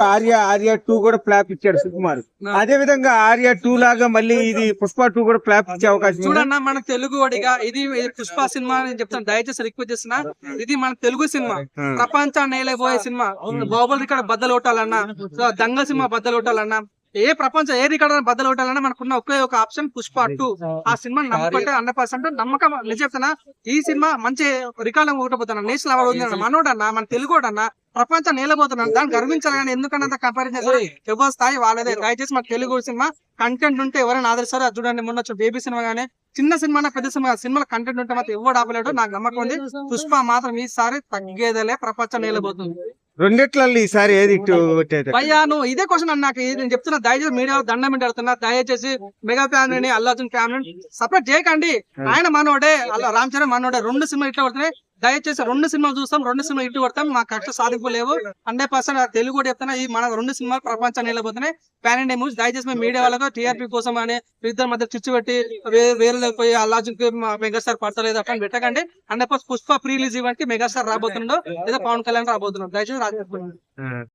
Arya Arya two కూడా flop ఇచ్చాడు సుకుమార్. అదే విధంగా ఆర్య టూ లాగా మళ్ళీ ఇది పుష్ప టూ కూడా ఫ్లాప్ ఇచ్చే అవకాశం ఉందా? చూడన్నా మన తెలుగు వాడిగా ఇది పుష్ప సినిమా అని చెప్తాను. దయచేసి రిక్వెస్ట్ చేస్తున్నా ఇది మన తెలుగు సినిమా. ప్రపంచాన్ని నేలపోయే సినిమా. బాహుబలి రికార్డ్ బద్దలు కొట్టాలన్నా సో దంగల్ సినిమా బద్దలు కొట్టాలన్నా ఏ ప్రపంచం ఏ రికార్డ్ బద్దలు కొట్టాలన్నా మనకున్న ఒకే ఒక ఆప్షన్ పుష్ప టూ. ఆ సినిమా నమ్మకంటే హండ్రెడ్ పర్సెంట్ నమ్మకం. నేను చెప్తున్నా ఈ సినిమా మంచి రికార్డ్ కొట్టబోతున్నా నేషనల్ అవార్డు ఉంది మనోడన్నా మన తెలుగు అన్న ప్రపంచం నేలబోతున్నాను. దాన్ని గర్వించాలి కానీ ఎందుకన్నా అంత కంపారిజన్ ఎవరి స్థాయి వాళ్ళదే. దయచేసి మన తెలుగు సినిమా కంటెంట్ ఉంటే ఎవరైనా ఆదరిస్తారో అది చూడండి మొన్న వచ్చే బేబీ సినిమా గానీ చిన్న సినిమా పెద్ద సినిమా సినిమాలో కంటెంట్ ఉంటే మాత్రం ఎవడు ఆపలేడు. నాకు నమ్మకం ఉంది. పుష్ప మాత్రం ఈసారి తగ్గేదేలే. ప్రపంచం నేలబోతుంది. రెండిట్లలో ఈసారి ఏది భయ్యా నువ్వు ఇదే క్వశ్చన్ అన్న నాకు. ఇది నేను చెప్తున్నా దయచేసి మీడియా దండం పెట్టి అడుగుతున్నా. దయచేసి మెగా ఫ్యామిలీని అల్లు అర్జున్ ఫ్యామిలీని సపరేట్ చేయకండి. ఆయన మనోడే అలా రామ్ చరణ్ మనోడే. రెండు సినిమా ఇట్లా కొడుతున్నాయి. దయచేసి రెండు సినిమాలు చూస్తాం రెండు సినిమా ఇటు కొడతాం మా కష్ట సాధింపు లేవు. హండ్రెడ్ పర్సెంట్ తెలుగు కూడా చెప్తున్నా ఈ మన రెండు సినిమాలు ప్రపంచాన్ని వెళ్ళబోతున్నాయి ప్యాన్ ఇండియా మూవీస్ దయచేసి మేము మీడియా వాళ్ళకు టీఆర్పీ కోసం అని ఇద్దరు మధ్య చిచ్చు పెట్టి వేరే పోయి అల్లాజున్ మెగాస్టార్ పడతలేదు అట్లా పెట్టకండి. Hundred percent Pushpa pre release ఇవ్వండి మెగాస్టార్ రాబోతుండో లేదా పవన్ కళ్యాణ్ రాబోతున్నాడు. దయచేసి రాజకీయ